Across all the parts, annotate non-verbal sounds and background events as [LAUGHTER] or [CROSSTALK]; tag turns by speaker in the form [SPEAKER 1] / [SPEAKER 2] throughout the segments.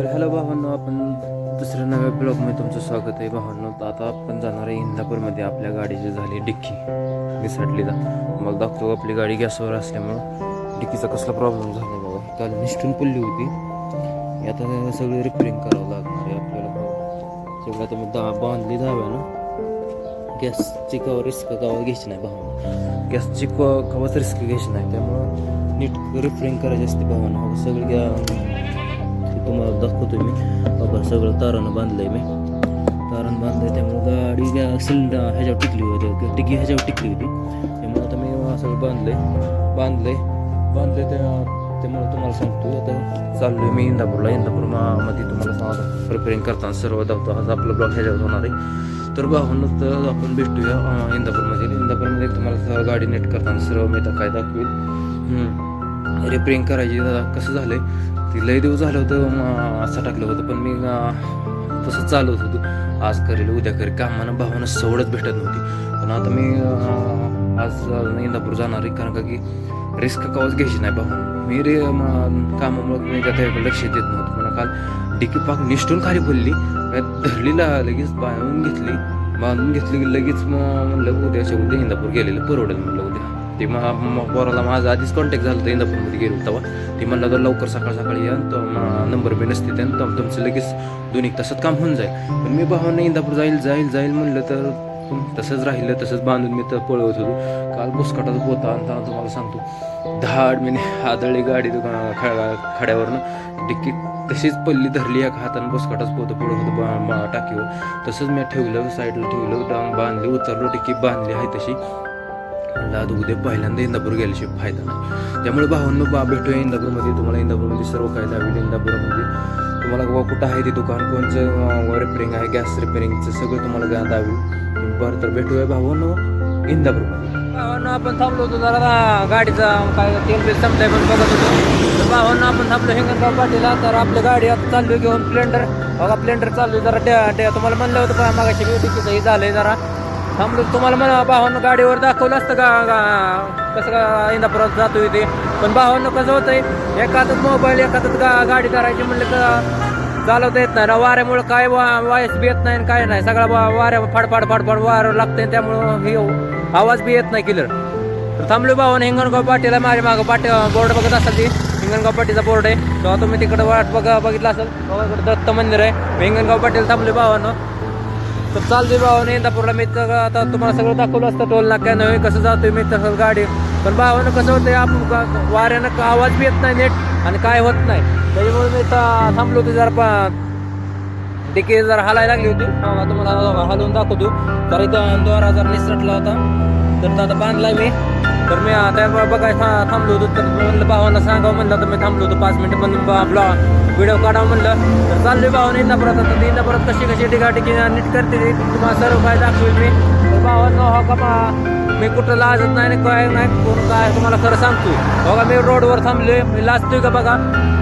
[SPEAKER 1] तर हॅलो भावांनो आपण दुसऱ्या नव्या ब्लॉगमध्ये तुमचं स्वागत आहे. भावांनो तर आता आपण जाणार आहे इंदापूरमध्ये. आपल्या गाडीची झाली डिक्की घिसाटलीला मला दाखवतो आपली गाडी गॅसवर असल्यामुळं डिक्कीचा कसला प्रॉब्लेम झाला बाबा काल निष्ठून पडली होती. आता सगळं रिपेरिंग करावं लागणार आहे आपल्याला सगळं आता मी दा बांधली ना गॅसची कवा रिस्क कवा घ्यायची नाही भावांनो गॅसची क कवाच रिस्क घ्यायची नाही. त्यामुळं नीट रिपेरिंग करायची असते भावांना. हो, सगळं तुम्हाला दाखवतो मी. हो बघा सगळं तारानं बांधलंय मी. तारण बांधलंय त्यामुळे गाडी गॅ सिलेंडर ह्याच्यावर टिकली होती टिकी ह्याच्यावर टिकली होती. त्यामुळे आता मी सगळं बांधलंय बांधलंय बांधलंय त्या त्यामुळे तुम्हाला सांगतो आता. चाललोय मी इंदापूरला. इंदापूरमध्ये तुम्हाला सांगा प्रिपेरिंग करताना सर्व दाखवतो आज आपलं ब्लॉक ह्याच्यावर होणार आहे. तर बाहूनच आपण भेटूया इंदापूरमध्ये. इंदापूरमध्ये तुम्हाला गाडी नेट करताना सर्व मी तर काय दाखवेल. रिपेरिंग करायची दादा. कसं आहे ती लय दिवस झालं होतं मग असं टाकलं होतं पण मी तसं चालवत होतो. आज करेल उद्या करेल. कामानं भावानं सवडच भेटत नव्हती. पण आता मी आज इंदापूर जाणार आहे. कारण का की रिस्क कवाच घ्यायची नाही भावानं. मी रे कामामुळे कामामुळं मी त्या त्याकडे लक्ष देत नव्हतं. पण काल डिकी पाक निष्ठून खाली पडली धरलीला लगेच बांधून घेतली. बांधून घेतली की लगेच मग म्हणलं उद्याच्या उद्या इंदापूर गेलेलं परवडेल म्हणलं. ते मग पोराला माझा आधीच कॉन्टॅक्ट झाला होता इंदापूरमध्ये गेलो तेव्हा. ते म्हणलं तर लवकर सकाळ सकाळी या. तो नंबर बी नसते त्यानं. तर तुमचं लगेच दोन एक तासात काम होऊन जाईल. पण मी भावांना इंदापूर जाईल जाईल जाईल म्हणलं तर तसंच राहिलं तसंच बांधून मी तर पळवत होतो. काल बुसकाटाचा होता आणि तुम्हाला सांगतो. दहा आठ महिने आदळली गाडी दुकान खड्या खड्यावरनं. डिक्की तशीच पल्ली धरली एका हातानं बुसकाटाच पोतं पडत होतं बा टाकीवर. तसंच मी ठेवलं साईडला ठेवलं बांधली उतरलो डिक्की बांधली आहे तशी. म्हणलं उद्या पहिल्यांदा इंदापूर गेल्याशिवाय फायदा नाही. त्यामुळे भावांनो बा भेटूया इंदापूरमध्ये. तुम्हाला इंदापूरमध्ये सर्व काय दावेल इंदापूरमध्ये तुम्हाला बाबा कुठं आहे ते दुकान कोणचं रिपेरिंग आहे गॅस रिपेरिंगचं सगळं तुम्हाला गा द्यावी बरं तर भेटूया भावांनो इंदापूरमध्ये.
[SPEAKER 2] भावांनो आपण थांबलो होतो जरा गाडीचा काय तेल बिल संपलंय पण बघत होतो. तर भावांनो आपण थांबलो हिंगणगाव पाटीला. तर आपली गाडी आता चाललोय घेऊन. प्लेंडर बघा प्लेंडर चाललोय जरा तुम्हाला म्हणलं होतं का मागाशी ड्युटीचं हे झालंय जरा. थांबलो तुम्हाला म्हणा भावानं गाडीवर दाखवलं असतं का गा- कसं का इंदापुरात जातो ते. पण भावानं कसं होतंय एखादच मोबाईल एखादच गा गाडी करायची म्हणलं तर चालवता येत नाही. ना काय वा वायस बी येत नाही आणि काय नाही. सगळा वा- वाऱ्या फाडफाड फाडफाड वारं लागतंय त्यामुळं हे आवाज बी येत नाही क्लिअर तर थांबलो भावानं हिंगणगाव पाटीला माझ्या मागं पाटी बोर्ड बघत असाल ती. हिंगणगाव पाटीचा बोर्ड आहे. तेव्हा तुम्ही तिकडं वाट बघा बघितलं असेल. बघा इकडं दत्त मंदिर आहे. हिंगणगाव पाटील थांबलो भावानं. तर चालतोय भावानं इंदापूरला मी तर आता तुम्हाला सगळं दाखवलं असतं टोल नाक्या नव्हे कसं जातो मी तसं गाडी. पण भावानं कसं होतं आपण वाऱ्यानं का- आवाज बी येत नाही नेट आणि काय होत नाही. त्याच्यामुळे मी थांबलो होतो जरा डिके जरा हालायला लागली होती. हा, तुम्हाला हलवून दाखवतो. तर इथं दोन हजार निसटला होता. तर आता बांधलाय मी. तर मी आता बघाय था- थांबलो होतो. तर म्हणलं भावाला सांगावं म्हणलं तर मी थांबलो होतो पाच मिनिटं पण आपला व्हिडिओ काढावं म्हणलं. तर चाललोय भावाने इंदापुरात आता इंदापुरात कशी कशी टिकाटिकी नीट करते तुम्हाला सर्व काय दाखवेल मी. तर हो का बा मी कुठं लाजत नाही काय नाही कोण काय तुम्हाला खरं सांगतो बघा मी रोडवर थांबले मी लाजतोय का बघा?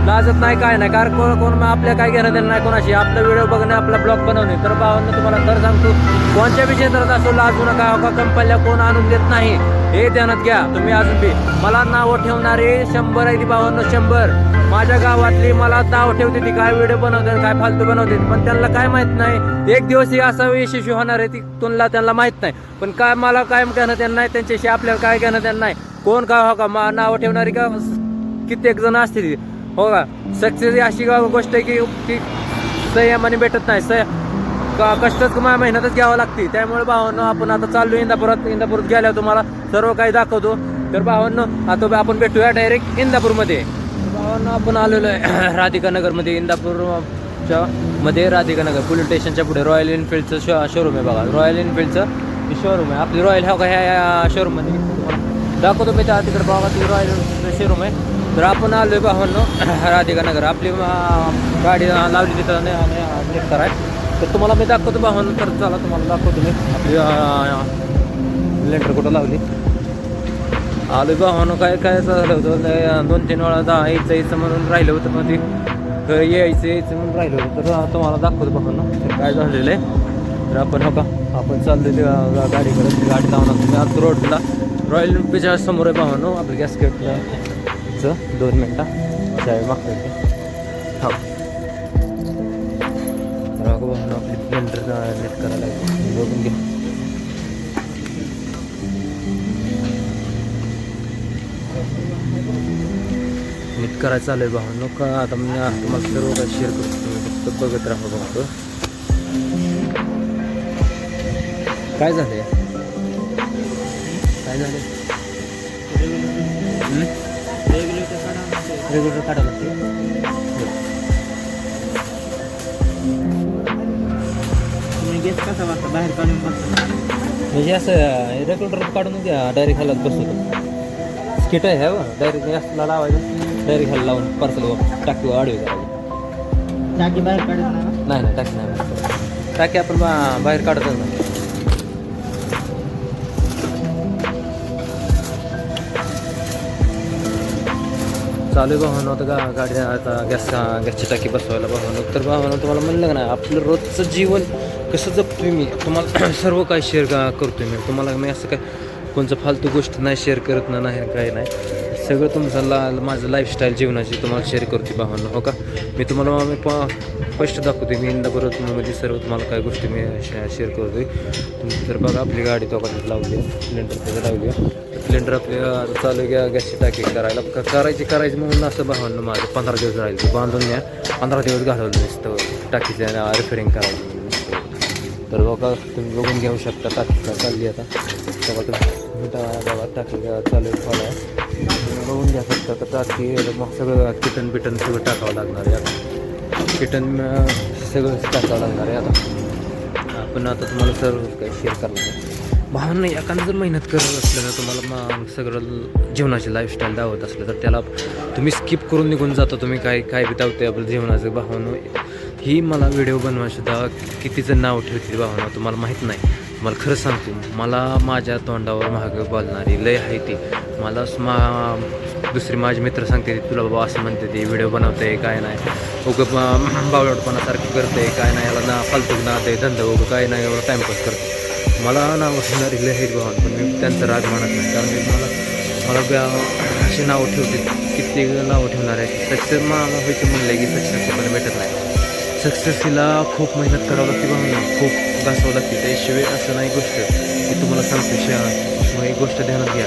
[SPEAKER 2] लाजत नाही काय नाही कारण कोण कोण आपल्या काय घेणं देणं नाही कोणाशी. आपला व्हिडिओ बघणे आपला ब्लॉग बनवणे. तर भावांना तुम्हाला खरं सांगतो कोणत्या बी क्षेत्रात असो लाजू नका हो का कंपन्या कोण आणून देत नाही. हे ध्यानात घ्या. तुम्ही अजून बी. मला नावं ठेवणारे शंभर आहे ती बावन्न शंभर. माझ्या गावातली मला नाव ठेवते ती. काय व्हिडिओ बनवतात काय फालतू बनवते पण त्यांना काय माहीत नाही. एक दिवस ही असा यशस्वी होणार आहे ती तुला त्यांना माहीत नाही. पण काय मला काय घेणं त्यांना नाही त्यांच्याशी आपल्याला काय घेणं त्यांना नाही. कोण काय हो का? मा नावं ठेवणारी का कित्येक जण असते हो का? सक्सेस अशी गोष्ट आहे की ती संयमाने भेटत नाही. सय का कष्टच मेहनतच घ्यावं लागते. त्यामुळे भावांनो आपण आता चाललो इंदापुरात. इंदापुरात गेल्यावर तुम्हाला सर्व काही दाखवतो. तर भावांनो आता आपण भेटूया डायरेक्ट इंदापूरमध्ये. भावांनो आपण आलेलो आहे [CLEARS THROAT] राधिका नगरमध्ये इंदापूरच्या मध्ये राधिका नगर पोलीस स्टेशनच्या पुढे. रॉयल एनफिल्डचं शो शोरूम आहे बघा. रॉयल एनफिल्डचं शोरूम आहे. आपली रॉयल हो ह्या ह्या शोरूममध्ये दाखवतो मी त्या तिकडे बघा ती रॉयल एनफिल्ड शोरूम आहे. तर आपण आलो आहे भावांनो [CLEARS THROAT] राधिका नगर आपली गाडी लावली तिथं निघणार आहे तर तुम्हाला मी दाखवतो भावांनो तर चला तुम्हाला दाखवतो मी. आपली लेंटर कुठं लावली? आलो भावानं काय काय झालं होतं? दोन तीन वेळा दहा यायचं यायचं म्हणून राहिलं होतं मग ते अं, यायचं यायचं म्हणून राहिलं होतं. तर तुम्हाला दाखवतो भावानं तर काय झालेलं आहे. तर आपण हो का आपण चाललो गाडीकडे. गाडी लावून असतो आज रोडला. रॉयल पिच्या समोर आहे भावानं आपलं गॅस केटला दोन मिनटं. जावे मागतो हो. म्हणून आपली सिलेंडर नेट करायला बघून घ्या नीट करायचं चालू आहे भाऊ. नको आता मी तुम्हाला सर्व काही शेअर करतो फक्त बघत राहा बघतो काय झालंय? काय झालं रेग्युलेटर काढा लागते
[SPEAKER 3] कसा वाटतं बाहेर काढून बसतो.
[SPEAKER 2] म्हणजे असं रेग्युलेटर काढून द्या डायरेक्ट हालात बसतो. स्किट आहे हो. डायरेक्ट गॅसला लावायचं. डायरेक्ट ह्याला लावून पार्सल टाकी आडवे करायची.
[SPEAKER 3] टाकी बाहेर काढत नाही
[SPEAKER 2] नाही नाही टाकी नाही. टाकी आपण बाहेर काढतच ना. चालू आहे भावानं आता गा गाडी आता गॅस गॅसची टाकी बसवायला भावानं तर भावानं तुम्हाला म्हणलं का नाही आपलं रोजचं जीवन कसं जगतोय मी? तुम्हाला [CLEARS THROAT] सर्व काय शेअर का करतोय मी. तुम्हाला मी असं काय कोणचं फालतू गोष्ट नाही शेअर करत नाही काय नाही. सगळं तुमचं ला माझं लाईफस्टाईल जीवनाची तुम्हाला शेअर करते भावांना हो का? मी तुम्हाला मी प स्पष्ट दाखवते मी इंदा परत मध्ये सर्व तुम्हाला काय गोष्टी मी शेअर करतोय. तुम्ही तर बघा आपली गाडी तो लावली आहे सिलेंडर त्याचं लावली आहे. सिलेंडर आपल्या आता चालू घ्या गॅसची टाकी करायला. क- करायची करायची म्हणून असं भावांना माझं पंधरा दिवस राहिले. बांधून घ्या पंधरा दिवस घालवलं नसतं. टाकीचं रिपेअरिंग करायचं तर हो बघा तुम्ही बघून घेऊ शकता टाकी चालली आता. तेव्हा तुम्ही टाकी चालू आहे फॉलो आहे. बघून घ्या फक्त. कसं की मग सगळं किटन बिटन सगळं टाकावं लागणार आहे आता. किटन सगळं टाकावं लागणार आहे आता. आपण आता तुम्हाला सर्व काही शेअर करणार आहे. भावना एखादं जर मेहनत करत असलं ना तुम्हाला मग सगळं जीवनाची लाईफस्टाईल दावत असलं तर त्याला तुम्ही स्किप करून निघून जाता. तुम्ही काय काय बितावते आपलं जीवनाचं भावना. ही मला व्हिडिओ बनवा सुद्धा कितीचं नाव ठेवते भावना तुम्हाला माहीत नाही. मला खरं सांगतो मला माझ्या तोंडावर महाग बोलणारी लय आहे ती. मला मा दुसरी माझे मित्र सांगते तुला बाबा असं म्हणते ते व्हिडिओ बनवते काय नाही. उगं बावळटपणासारखं करते काय नाही याला ना फालतू ना ते धंदा उगं काय नाही एवढं टाईमपास करते मला नाव ठेवणारी लय आहेत भावन पण मी त्यांचं राग मानत नाही कारण मी मला मला अशी नावं ठेवते किती नावं ठेवणार आहे सक्सेस मला व्हायचं म्हणलं की सक्सेस पण भेटत नाही. सक्सेसला खूप मेहनत करावं लागते भावना खूप घासावं लागते. त्याशिवाय असं नाही गोष्ट की तुम्हाला सांगते शा मग एक गोष्ट ध्यानात घ्या.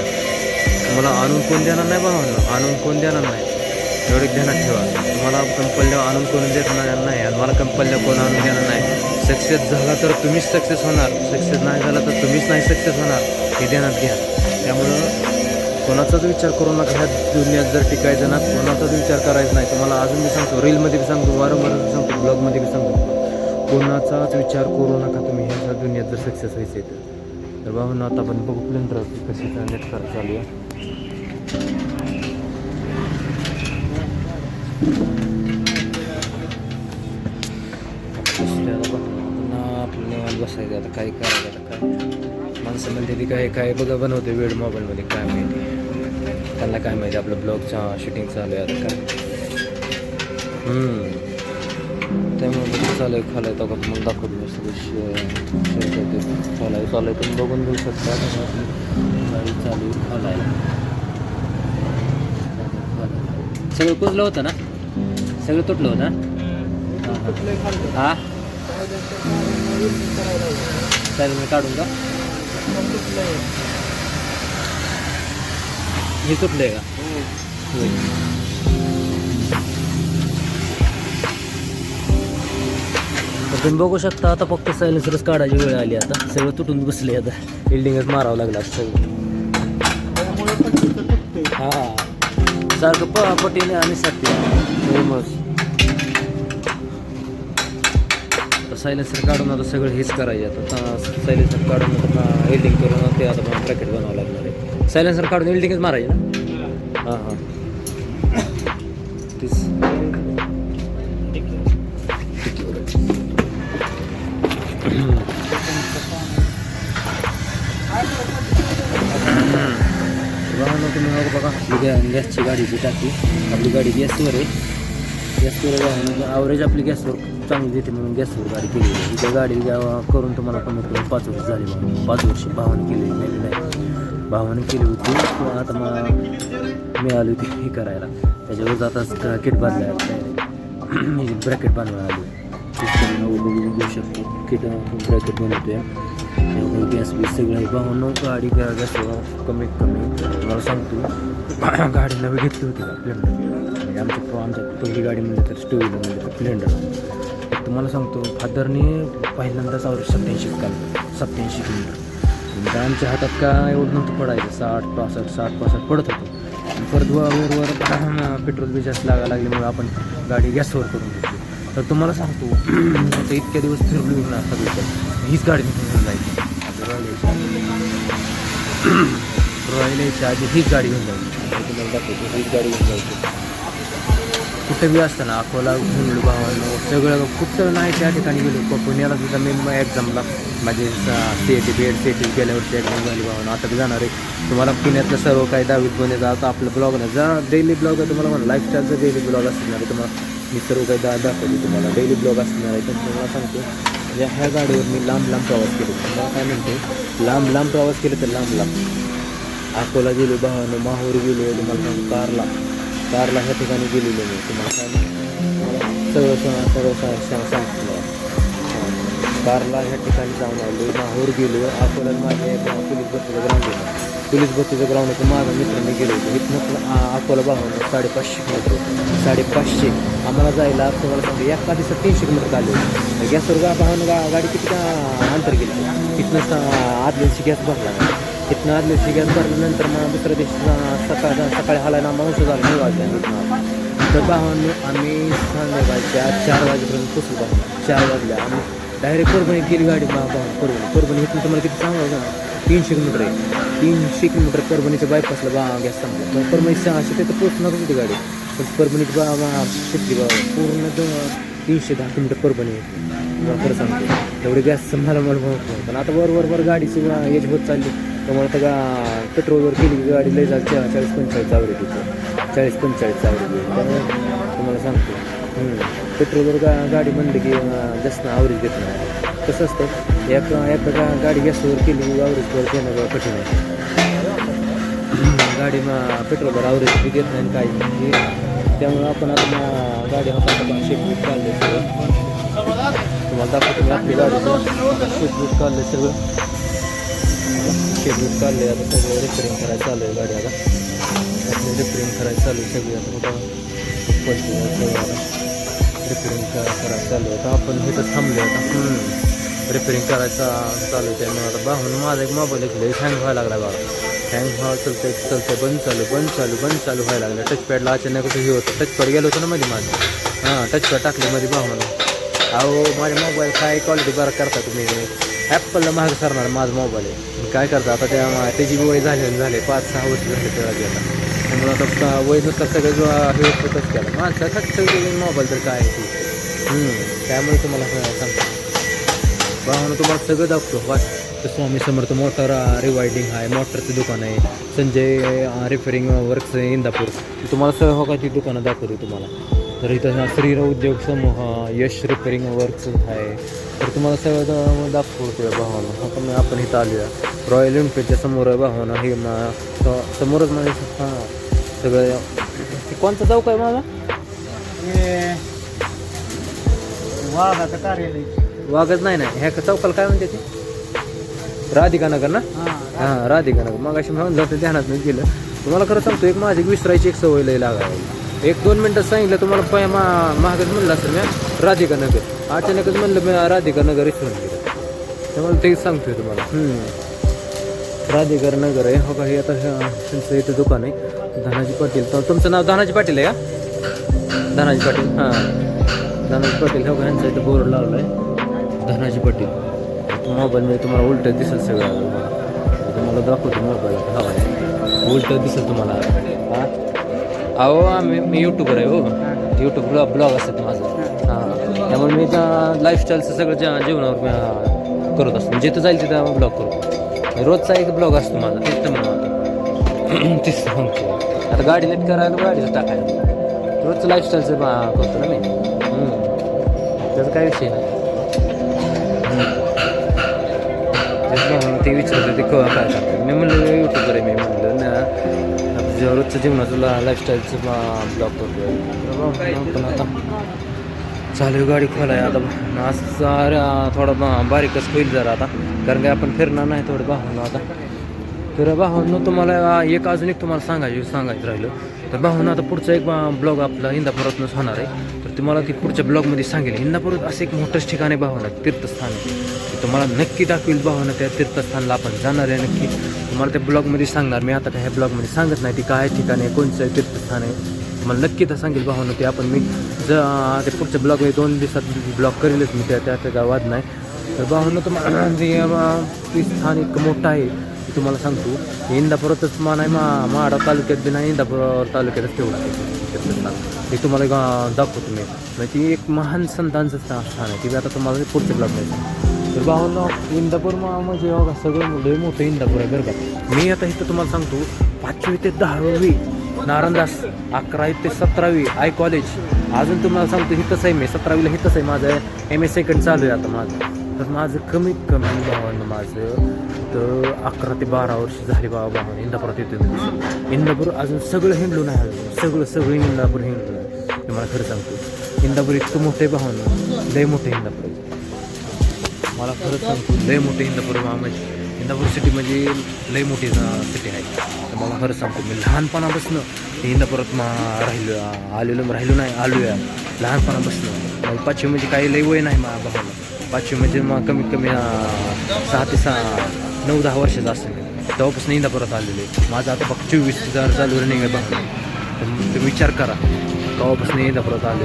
[SPEAKER 2] तुम्हाला आणून कोण देणार नाही भावांना आणून कोण देणार नाही एवढी ध्यानात ठेवा तुम्हाला कंपल्ल्या आणून कोण देणार नाही आणि मला कंपल्ल्या कोण आणून देणार नाही सक्सेस झाला तर तुम्हीच सक्सेस होणार सक्सेस नाही झाला तर तुम्हीच नाही सक्सेस होणार हे ध्यानात घ्या त्यामुळं कोणाचाच विचार करू नका ह्या दुनियात जर टिकायचं ना कोणाचाच विचार करायचा नाही तुम्हाला अजून मी सांगतो रीलमध्ये बी सांगतो वारंवार सांगतो ब्लॉगमध्ये बी सांगतो कोणाचाच विचार करू नका तुम्ही ह्या दुनियात जर सक्सेस व्हायचं आहे तर बाबा ना आता आपण बघू प्लेंडर कशी नेट करत चालू आहे बसले बसायचं आता काय करायचं आता काय? माणसं म्हणते ती काय काय बघा बनवते वेळ मोबाईलमध्ये काय माहिती. त्यांना काय माहिती आपलं ब्लॉगचा शूटिंग चालू आहे आता काय? त्यामुळे चालू आहे खालाय तो मग दाखवतो सगळे चालू आहे चालू बघून घेऊ शकता. गाडी चालू आहे खालाय. सगळं कुजलं होतं ना? सगळं तुटलं होतं? हा. चालेल मी काढून का हे तुटलंय का? होय. तर तुम्ही बघू शकता आता फक्त सायलेन्सरच काढायची वेळ आली आता. सगळं तुटून बसले आता. बिल्डिंगच मारावं लागलं आता सगळं. हा. सारखं पटीने आणि सत्य. फेमस सायलेन्सर काढून आता सगळं हेच करायचे आता सायलेन्सर काढून आता एल्डिंग करून ते आता ब्रॅकेट बनावं लागणार आहे. सायलेन्सर काढून एल्डिंगच मारायचे ना? हां हां. तीच. वाहन तुम्ही बघा बघा आपली गॅ गॅसची गाडीची टाकी आपली गाडी गॅसवर आहे. गॅसवर ॲव्हरेज आपली गॅसवर चांगली देते म्हणून गॅसवर गाडी आहे. त्या गाडी करून तुम्हाला कमीत कमी पाच वर्ष भावाने पाच वर्ष भावाने केली नाही नाही केली होती. आता होती हे आता किट बांधला ब्रॅकेट बांधून आली घेऊ शकतो. किट ब्रॅकेट बनवतोय. त्यामुळे गॅस बीस सगळं आहे. गाडी गॅस कमीत कमी, तुम्हाला सांगतो, [CLEARS THROAT] गाडी नवी घेतली होती का म्हणजे आमच्या आमच्या पहिली गाडी म्हणजे तर टू व्हीलर म्हणजे स्प्लेंडर तुम्हाला सांगतो फादरने पहिल्यांदाच आवडे सत्याऐंशी काल सत्याऐंशी किलोमीटर. म्हणजे आमच्या हातात का एवढं नव्हतं पडायचं. साठ पासष्ट साठ पासष्ट पडत होतं. परत वर [COUGHS] पेट्रोल बी जास्त लागायला लागल्यामुळे आपण गाडी गॅसवर करून घेतली. तर तुम्हाला सांगतो [COUGHS] आता इतक्या दिवस फिरलो ना सगळीकडे हीच गाडी घेऊन जायची. रॉयल यायच्या आधी [COUGHS] रॉयल आधी हीच गाडी घेऊन जायची. तुम्हाला दाखवतो हीच गाडी घेऊन जायची. कुठं बी असताना अकोला घुमलो भावानं सगळं कुठं नाही त्या ठिकाणी गेलो. पुण्याला सुद्धा मी मग एक्झामला माझे C A T B Ed C A T गेल्या वर्षी एक्झाम झाली भावानं आता बी जाणार आहे. तुम्हाला पुण्यातलं सर्व काही दहावीत बनवायचं आता आपलं ब्लॉग ना जा डेली ब्लॉग आहे तुम्हाला म्हणा. लाईफस्टाईलचं डेली ब्लॉग असणार आहे तुम्हाला. मी सर्व काही दा दाखवतो तुम्हाला. डेली ब्लॉग असणार आहे. तर तुम्हाला सांगतो म्हणजे ह्या गाडीवर मी लांब लांब प्रवास केलो. तुम्हाला काय म्हणते लांब लांब प्रवास केले तर लांब लांब. अकोला गेलो भावानं माहूर गेलो तुम्हाला सांगतो कारला. कारला ह्या ठिकाणी गेलेलो मी. तुम्हाला काय सर्व सगळं स- सगळं सा- कारला ह्या ठिकाणी जाऊन आलो. माहूर गेलो. अकोल्यात माझ्या पोलीस भरतीचं ग्राउंड होतं. पोलीस भरतीचं ग्राउंड होतं माझ्या मित्रांनी गेलो होतो. इथनं अकोला भागावर साडेपाचशे किलोमीटर साडेपाचशे. आम्हाला जायला तुम्हाला सांगतो एका दिवसात तीनशे किलोमीटर आले होते. गॅसवर गा भावानं गा गाडी किती का अंतर गेलं तिथनं आदल्या दिवशी गॅस भरला तिथनं आदल्या दिवशी गॅस भरल्यानंतर मग दुसऱ्या दिवशी सकाळ सकाळी हालायला आम्हाला उशीर झाला नऊ वाजल्यानंतर तर भावांनी आम्ही संध्याकाळच्या चार वाजेपर्यंत पोचलो भाऊ चार वाजल्या आम्ही डायरेक्ट परभणी गेली गाडी. मा परभणी. परभणी इथून तुम्हाला किती सांगायचं ना तीनशे किलोमीटर आहे. तीनशे किलोमीटर परभणीच्या बायपासला बा गॅस संपला पण परभणी सहाशे तिथं पोचणार होती गाडी. पण परभणीची बा बा सुटली बा पूर्ण तीनशे दहा किलोमीटर परभणी आहे. तुम्हाला खरं सांगतो. तेवढी गॅस मला मला पण आता वर वर वर गाडीची एज होत चालली. त्यामुळे त्या पेट्रोलवर केली की गाडी लय जात चाळीस पंचेचाळीस आवरेज तिथं चाळीस पंचेचाळीस आवरेज त्यामुळे तुम्हाला सांगतो. पेट्रोलवर गा गाडी म्हणली की जास्त आवरेज देत नाही. कसं असतं एक एका गाडी गॅसवर केली की आवरेज कठीण आहे. गाडी मग पेट्रोलवर आवरेज बी देत नाही काय काही नाही. त्यामुळं त्यामुळे आपण आता गाडी हातात शेपबूट काढले सगळं. तुम्हाला दाखवतो मी आपली गाडी. शेपबूट काढले सगळं. शेपबूट काढले आता सगळं रिपेरिंग करायचं चालू आहे गाडी आता आपली रिपेरिंग करायचं चालू आहे सगळी आता कुठं रिपेरिंग करायचं चालू आहे आता आपण इथं थांबलो आता. रिपेरिंग करायचा चालू आहे त्यामुळे आता बाहून माझा एक मोबाईल घेतला हँग व्हायला लागला बाबा हँग व्हा चलते चलतं बंद चालू बंद चालू बंद चालू व्हायला लागलं टचपॅडला अचानक हे होतं. टचपॅड गेलो होतं ना मध्ये माझं? हां टचपॅड टाकलं मध्ये बाहून अहो माझ्या मोबाईल काय क्वालिटी बरं करता तुम्ही? ॲपलला महाग सरणार माझा मोबाईल आहे काय करता? आता त्या त्याची वय झाले झाले. पाच सहा वर्ष झाले त्याला गेला त्यामुळे आता वयनुसार सगळं जो हे होतच केला. माणसासाठी मोबाईल तर काय आहे ते? त्यामुळे तुम्हाला सांगतो. भावानं तुम्हाला सगळं दाखवतो. वाट तर स्वामी समर्थ मोटर रिवायडिंग आहे. मोटरचं दुकान आहे. Sanjay repairing works Indapur. तुम्हाला सगळं हो दुकानं दाखवतो तुम्हाला. तर इथं हा श्रीराव उद्योग समूह यश रिपेरिंग वर्क्स आहे. तर तुम्हाला सगळं दाखवतो भावानं. आपण आपण इथं आलो रॉयल एनफील्डच्या समोर आहे भावानं. हे मा- समोरच म्हणजे हां सगळं हे कोणता चौक आहे माझा
[SPEAKER 4] वाघाचं कार्यालय.
[SPEAKER 5] वागत नाही ना ह्या चौकाला काय म्हणते ते? राधिका नगर ना? हां राधिका नगर. मग अशी म्हणून जातं ध्यानात नाही गेलं. तुम्हाला खरं सांगतो एक माझी विसरायची एक सवय लय लागायला एक दोन मिनटं सांगितलं तुम्हाला पाय मा महागच म्हणलं असतं मी राधिका नगर अचानकच म्हणलं मी राधिका नगर इथून गेलं. त्यामुळे तेच सांगतोय तुम्हाला. राधिका नगर आहे. हो का हे आता त्यांचं इथं दुकान आहे. धनाजी पाटील. तर तुमचं नाव धनाजी पाटील आहे का? धनाजी पाटील. हां. धनाजी पाटील हो का यांचं इथं बोर्ड लावलं आहे. धनाजी पाटील. मोबाईलमध्ये तुम्हाला उलटं दिसेल सगळं. तुम्हाला तुम्हाला दाखवतो मोबाईल. हवा उलटं दिसेल तुम्हाला. अहो आम्ही मी यूट्यूबर आहे हो. यूट्यूब ब्लॉग ब्लॉग असतात माझं. हां. त्यामुळे मी त्या लाईफस्टाईलचं सगळं ज्या जीवनावर मी करत असतो. जिथं जाईल तिथं ब्लॉग करतो. रोजचा एक ब्लॉग असतो माझा. तेच तर म्हणून [CLEARS THROAT] तेच सांगतो आता गाडी नीट करायला गाडीचं टाकायला रोजचं लाईफस्टाईलचं करतो ना मी. हम्म. त्याचा काय विषय नाही. म्हणून ते विचारते ते काय रोजचं जीवनाचं लाईफस्टाईलचं ब्लॉग करतो पण आता
[SPEAKER 2] चालू आहे गाडी खोलाय आता. आज थोडा बारीकच होईल जरा आता. कारण की आपण फिरणार नाही थोडं भावनं आता. तर भावनं तुम्हाला एक अजून एक तुम्हाला सांगायचं सांगायचं राहिलं. तर भावनं आता पुढचा एक ब्लॉग आपला इंदापुरातूनच होणार आहे. तर तुम्हाला ती पुढच्या ब्लॉगमध्ये सांगेल. इंदापुरात असं एक मोठंच ठिकाण आहे भावनं तीर्थस्थान. तुम्हाला नक्की दाखवेल भावनं त्या तीर्थस्थानला आपण जाणार आहे नक्की. तुम्हाला त्या ब्लॉगमध्ये सांगणार. मी आता काय ह्या ब्लॉगमध्ये सांगत नाही ती काय ठिकाण आहे कोणचं तीर्थस्थान आहे. मला नक्की तर सांगेल भावनं ते आपण मी ज ते पुढच्या ब्लॉगमध्ये दोन दिवसात ब्लॉग करेलच मी त्या त्या गावात नाही. तर भावनं तुम्हाला [CLEARS THROAT] जे अं, स्थान इतकं मोठं आहे तुम्हाला सांगतो. इंदापुरातच मा नाही मा माडा तालुक्यात बी नाही इंदापूर तालुक्यातच तेवढं आहे. ते तुम्हाला दाखवतो मी. म्हणजे ती एक महान संतांचं स्थान आहे की आता तुम्हाला पुढच्या ब्लॉग सांगतो. भावना इंदापूर मा म्हणजे हो बघा सगळं लय मोठं इंदापूर आहे बरं का. मी आता इथं तुम्हाला सांगतो पाचवी ते दहावी नारायणदास अकरावी ते सतरावी आय कॉलेज. अजून तुम्हाला सांगतो हिथंच आहे मी सतरावीला हिथंच आहे माझं. एम ए सेकंड चालू आहे आता माझं. तर माझं कमीत कमी भावानं माझं तर अकरा ते बारा वर्ष झाली बाबा भावानं इंदापुरात येतो इंदापूर अजून सगळं हिंडलो नाही अजून. सगळं सगळं इंदापूर हिंडलो तुम्हाला खरं सांगतो इंदापूर इतकं मोठं आहे भावानं. लय मोठं आहे इंदापूर. मला खरंच सांगतो लय मोठे इंदापूर म्हणजे इंदापूर सिटी म्हणजे लय मोठी सिटी आहे. तर मला खरं सांगतो मी लहानपणापासून इंदापुरात मा राहिलो आलेलो राहिलो नाही आलो या लहानपणापासून. मग पाचवी म्हणजे काही लय वय नाही मा भावाला. पाचवी म्हणजे मग कमीत कमी सहा ते सहा नऊ दहा वर्षाचा असेल. तेव्हापासून इंदापुरात आलेलो आहे. माझं आता फक्त चोवीस हजार चालू रनिंग आहे बघा. तर तुम्ही विचार करा तेव्हापासून इंदापुरात आलो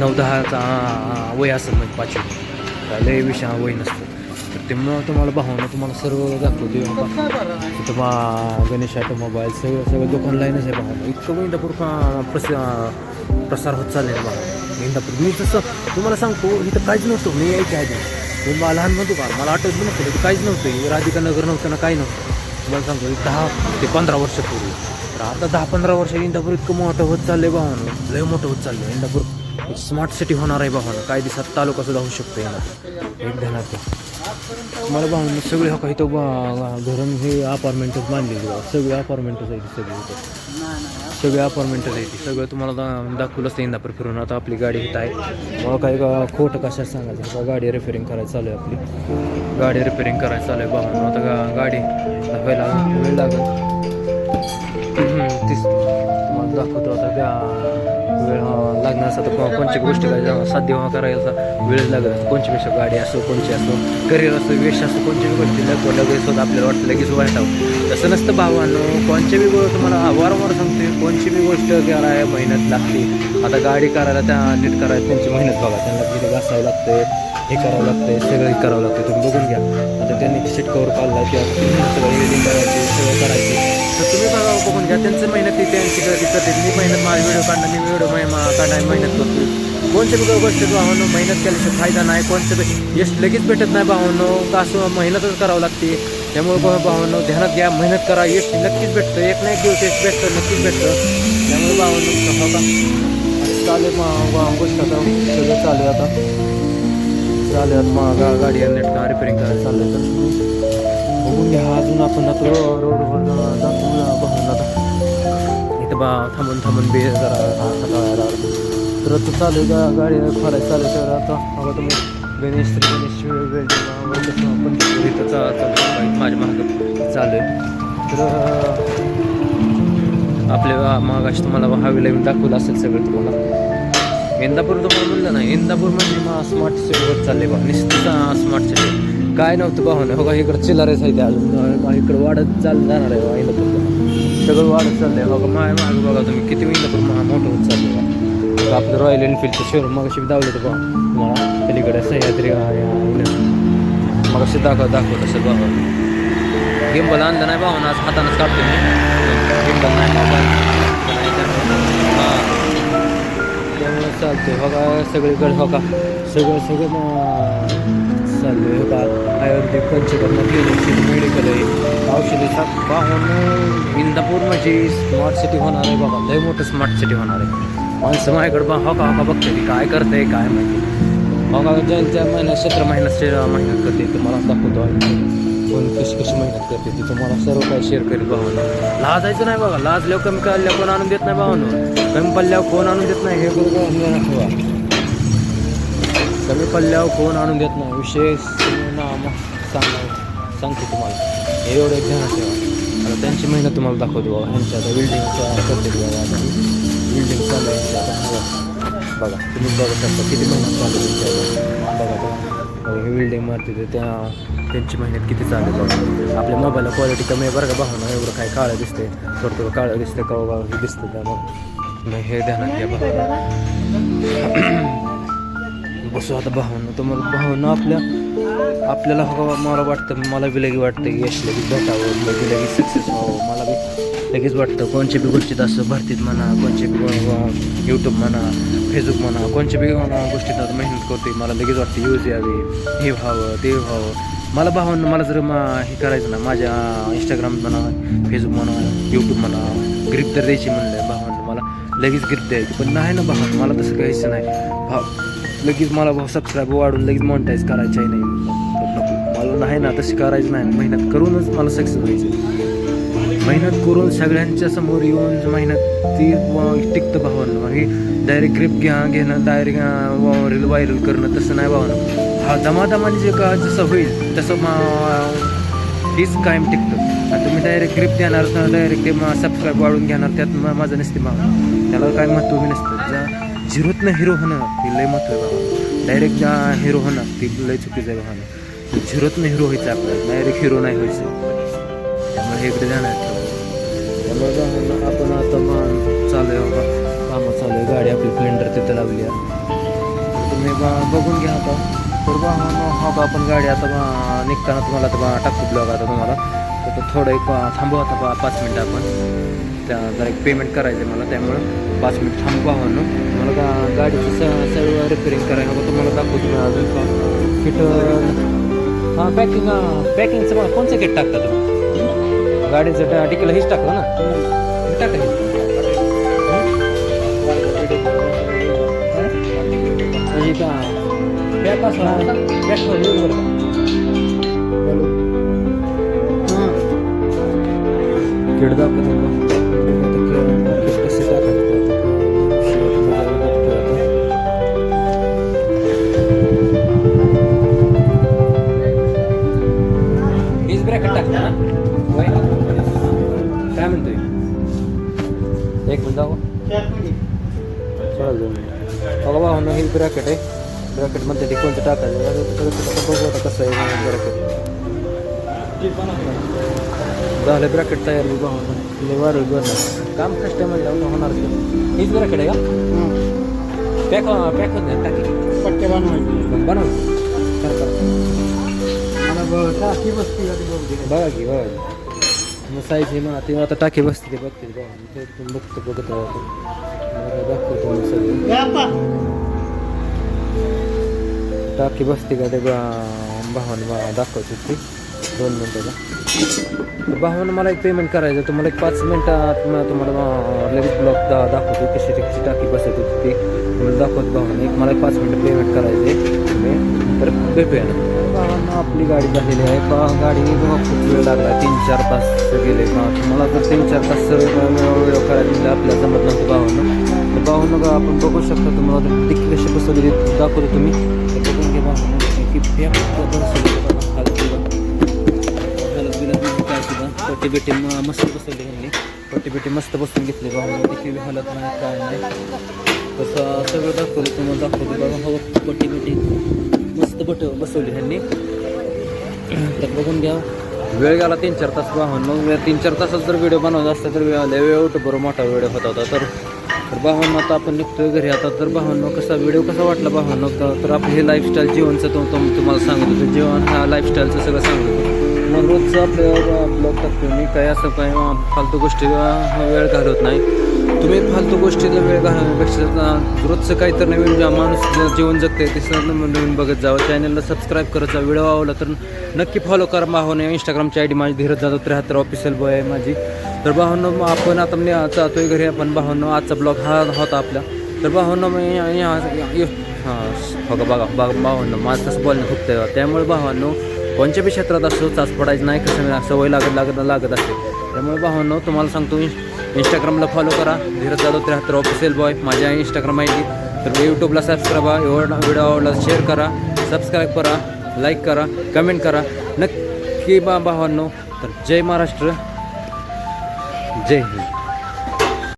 [SPEAKER 2] नऊ दहाचा वय असेल म्हणजे पाचवी. लय विषय वय नसतो. तर ते मग तुम्हाला भावना तुम्हाला सर्व दाखवते बाबा तिथं बा गणेश ऑटोमोबाईल सगळं सगळं दुकान लाईनच आहे भावना इतकं इंदापूर का प्रस प्रसार होत चाललेला भावना इंदापूर. मी तसं तुम्हाला सांगतो इथं काहीच नव्हतं. मी यायच्या आधी. मी मला लहान म्हणतो का? मला आठवत नव्हतं. इथं काहीच नव्हतं. राधिका नगर नव्हतं ना काही नव्हतं. तुम्हाला सांगतो दहा ते पंधरा वर्षापूर्वी तर आता दहा पंधरा वर्ष इंदापूर इतकं मोठं होत चाललं आहे भावानं. लय मोठं होत चाललंय इंदापूर. एक स्मार्ट सिटी होणार आहे भावानं काही दिवसात तालुका सुद्धा होऊ शकतो इंदापूर एक धनात मला भावना सगळे हो का इथं बा- घरून हे अपार्टमेंटच बांधलेली बा सगळे अपार्टमेंटच आहे सगळे इथं. सगळे अपार्टमेंटच आहे ती. सगळं तुम्हाला दा दाखवलं इंदापूर फिरून. आता आपली गाडी इथं आहे. मला काही का खोटं कशा सांगायचं? का गाडी रिपेअरिंग करायला चालू आहे आपली. गाडी रिपेअरिंग करायला चालू आहे भावना आता गा गाडी दाखवायला वेळ लागेल. तीस तुम्हाला दाखवतो आता त्या वेळ लागणार असं तर कोणची गोष्ट साध्य करायचा वेळ लागत कोणची पेक्षा गाडी असो कोणची असो करिअर असो वेश असो कोणच्या बी गोष्टी लग लगेच होत आपल्याला वाटतं लगेच वाटावं तसं नसतं भावानं. कोणची बी गोष्ट तुम्हाला वारंवार सांगते कोणची बी गोष्ट करायला मेहनत लागते. आता गाडी करायला त्या नीट करायला त्यांची मेहनत बघा. त्यांना तिथे घासावं लागतं हे करावं लागतंय सगळं हे करावं लागतं तुम्ही बघून घ्या. आता त्यांनी सीट कवर काढला किंवा सगळं एडिटिंग करायचे सगळं करायचे. तर तुम्ही बघा बघून घ्या. त्यांचं मेहनत ती त्यांची करते करते. मी मेहनत माझा व्हिडिओ काढणं मी व्हिडिओ काढायला मेहनत करतो कोणत्या बी गोष्ट भावानं मेहनत केल्याशिवाय फायदा नाही. कोणतं बी यश लगेच भेटत नाही भावानं. का असं मेहनतच करावं लागते? त्यामुळे बा- ध्यानात घ्या मेहनत करा. यश नक्कीच भेटतं. एक ना एक दिवस यश भेटतं नक्कीच भेटतं. त्यामुळे भावानं हो का चालेल मग गोष्ट आता सगळं चालू आहे आता. चालेल आता मग गाडी नीट का करायला चाललं तर बघून घ्या अजून आपण आता रोडवर जातो बघून आता. इथं बा थांबून थांबून बे जरा तर आता चालू गा गाडी खोलायला चालू आहे. तर आता बघा तुम्ही गणेश श्री गणेश पण इथं चा चालू माझ्या महाग चालू आहे. तर आपल्या मागाशी तुम्हाला हवेला येऊन दाखवलं असेल सगळं तुम्हाला. इंदापूर तुम्हाला म्हणलं ना इंदापूर म्हणजे मग स्मार्ट सिटीवर चालले बा. निश्चित स्मार्ट सिटी काय नव्हतं पाहून हो का इकडं चिल्लारेच आहे ते अजून इकडं वाढत चाल जाणार आहे बा इंदापूर सगळं वाढत चाललंय. हो का माय मागं बघा तुम्ही किती इंदापूर महा मोठं होत चाललं बा. आपलं रॉयल एनफिल्डचं शोरूम मग अशी दावलं होतं बा. तुम्हाला पलीकडे सह्याद्री मग असे दाखव दाखवत असेल बाबा गिंबल आणलं नाही भावना आज हातानंच कापतो मी. गिंबल नाही मोबाईल. त्यामुळे आहे बघा सगळीकडे बघा. सगळं सगळं मग चालू हो का आयुर्वेदिक पंचकर्म क्लिनिक मेडिकल आहे. औषधी सात पाहून इंदापूर म्हणजे स्मार्ट सिटी होणार आहे बाबा लय मोठं स्मार्ट सिटी होणार आहे. माणसं माझ्याकडे बा हो का बघते काय करते काय माहिती. हो का ज्यांच्या महिन्यात क्षेत्र महिन्यात महिन्यात करते तुम्हाला मला दाखवतो. कोण कशी कशी मेहनत करते ती तुम्हाला सर्व काही शेअर करेल भावानं लाजायचं नाही बघा लाजल्यावर कमी काढल्यावर कोण आणून देत नाही भावानं कमी पडल्यावर कोण आणून देत नाही हे बरोबर कमी पडल्यावर कोण आणून देत नाही विशेष नाम सांग सांगतो तुम्हाला. हे एवढं ध्यानात ठेवा. आता त्यांची मेहनत तुम्हाला दाखवतो बाबा ह्यांच्या आता बिल्डिंगच्या करते आता बिल्डिंग चालू आहे. आता बघा. तुम्ही बघा शकता किती मेहनत चालू आहे. बघा. बघा हे बिल्डिंग मारते त्या त्यांची मेहनत किती चालू आहे आपल्या मोबाईलला क्वालिटी कमी आहे बरं का? भावना एवढं काय काळं दिसते थोडं थोडं काळं दिसते का बा हे दिसतं त्यामुळं हे ध्यानात घ्या बघा. [COUGHS] बसू आता भावना. तुम्हाला भावना आपल्या आपल्याला मला वाटतं मला बी लगे वाटतं की यश लगेच भेटावं लगी लगेच सक्सेस व्हावं. मला बी लगेच वाटतं कोणच्या बी गोष्टीत असं भरतीत म्हणा कोणच्या बी यूट्यूब म्हणा फेसबुक म्हणा कोणच्या बी गोष्टीत आता मेहनत करते मला लगेच वाटतं यूज यावे हे व्हावं ते व्हावं. मला भावांना मला जर मा हे करायचं ना माझ्या इंस्टाग्राम म्हणा फेसबुक म्हणा यूट्यूब म्हणा ग्रीप तर द्यायची म्हणलं भावांना मला. लगेच ग्रीप द्यायची. पण नाही ना भावांना मला तसं काहीच नाही. भाव लगेच मला भाऊ सबस्क्राईब वाढून लगेच मॉनिटाईज करायचं आहे नाही मला नाही ना तशी करायचं नाही. मेहनत करूनच मला सक्सेस व्हायचं मेहनत करून सगळ्यांच्या समोर येऊन मेहनत ती टिकतं भावांना. हे डायरेक्ट ग्रिप घ्या घेणं डायरेक्ट रील व्हायरल करणं तसं नाही भावानं. हा दमादमाने जे का जसं होईल तसं मा कायम टिकतं. आणि तुम्ही डायरेक्ट ग्रिप देणार तर डायरेक्ट सबस्क्राईब वाढून घेणार त्यात माझं नसते भावना त्याला काय महत्त्व मी नसतं. ज्या झिरोतनं हिरो होणं हे लय महत्त्व आहे बाबा डायरेक्ट ज्या हिरो होणं ती लय चुकीचं आहे भावानं. झिरोतनं हिरो व्हायचं आपल्याला. डायरेक्ट हिरो नाही व्हायचं. त्यामुळे हे इकडे जाणार. त्यामुळे आपण आता मान चालू आहे बाबा. कामं चालू आहे गाडी आपली स्प्लेंडर तिथं लावली आहे. तुम्ही बा- बघून घ्या आता. तर बा हा बा आपण गाडी आता बा निघताना तुम्हाला आता बा टाकतो ब्लॉग आता तुम्हाला. तर थोडं एक बा- थांबू आता बा पाच मिनटं आपण. त्या जरा एक पेमेंट करायचं आहे मला त्यामुळं. पाच मिनिट थांबू ना मला का गाडीचं स सर्व रिपेरिंग करायला हवं तुम्हाला दाखवतो मी अजून का किट हां पॅकिंग पॅकिंगचं मला कोणचं किट टाकता तुम्ही? गाडीचं टा- टिकीला हेच टाकलं ना। हे टाका हे. ब्रॅकेट टाकतो ना बघा भाऊ ही ब्रॅकेट आहे. ब्रॅकेटमध्ये ते कोणतं टाकायचं? बघू आता कसं आहे ब्रॅकेट झालं ब्रॅकेट तयार वाढ बरं. काम कष्ट म्हणजे होणार हीच ब्रॅकेट आहे का? पॅक पॅक होत नाही. टाकी.
[SPEAKER 4] पट्टे बनवायचे.
[SPEAKER 2] बनव.
[SPEAKER 4] टाकी बसती बघू.
[SPEAKER 2] की बघा की. मग साईज आहे मग ते आता टाकी बसते ते बघते. बघा बघतो बघत राहतो दाखवतो मी सगळं.
[SPEAKER 4] आता.
[SPEAKER 2] टाकी बसते का ते भावानं दाखवतो ते दोन मिनटाला भावानं मला एक पेमेंट करायचं. तुम्हाला एक पाच मिनटात तुम्हाला लगेच ब्लॉक दा दाखवतो. कशी कशी टाकी बसत होती ती. दाखवत भावानं. एक मला एक पाच मिनटं पेमेंट करायचं आहे तर भेटूया ना. भावानं आपली गाडी झालेली आहे. पहा गाडी बघा खूप वेळ लागला. तीन चार तास गेले. का मला जर तीन चार तास वेळ करायला दिला आपल्याला जमत नव्हतं भावानं. तर भावानं का आपण बघू शकता तुम्हाला तर टिकी कशी बसवली दाखवतो तुम्ही. बघून घे पट्टी बिट्टी मस्त बसवली ह्यांनी पट्टी पेटी मस्त बसून घेतली भावानं. टिकी हलत नाही काय नाही. तसं सगळं दाखवलं तुम्हाला. दाखवतो बघा. हो पट्टी पेटी मस्त बट बसवली ह्यांनी. तर बघून घ्या. वेळ गेला तीन चार तास वाहून. मग तीन चार तासात जर व्हिडिओ बनवत असता तर वेळ वेळ होतं बरं मोठा व्हिडिओ होता होता. तर तर भावांनो आता आपण निघतोय घरी. आता तर भावांनो कसा व्हिडिओ कसा वाटला भावांनो तर तर आपलं हे लाईफस्टाईल जीवनचं तो तुम्हाला सांगत होतो. जीवन हा लाईफस्टाईलचं सगळं सांगत होतो. मग रोजचं आपल्या ब्लॉग टाकतो मी काही असं काही फालतू गोष्टी वेळ घालवत नाही. तुम्ही फालतू गोष्टीला वेळ घालवण्यापेक्षा रोजचं काहीतरी नवीन ज्या माणूस जीवन जगते ते नवीन नवीन बघत जावं. चॅनलला सबस्क्राईब करायचा व्हिडिओ आवडला तर नक्की फॉलो करा. माहोने इंस्टाग्रामची आय डी माझी धीरज जाधव त्र्याहत्तर ऑफिशियल बॉय आहे माझी. तर भावांनो आपण आता मी जातोय घरी. आपण भावांनो आजचा ब्लॉग हा होता आपला. तर भावांनो मी हां हो का बघा बघा भावांनो माझं तसं बोलणं खूप त्यामुळे भावांनो कोणत्या बी क्षेत्रात असो चाच पडायचं नाही कसं सवय लागत लागत लागत असते. त्यामुळे भावांनो तुम्हाला सांगतो इंस्टाग्रामला फॉलो करा. धीरज जाधव त्र्याहत्तर ऑफिशियल बॉय माझ्या इंस्टाग्राम आय डी तर यूट्यूबला सबस्क्राईब व्हिडिओ आवडला शेअर करा सबस्क्राईब करा लाईक करा कमेंट करा. नक्की बा भावांनो तर जय महाराष्ट्र जय हिंद.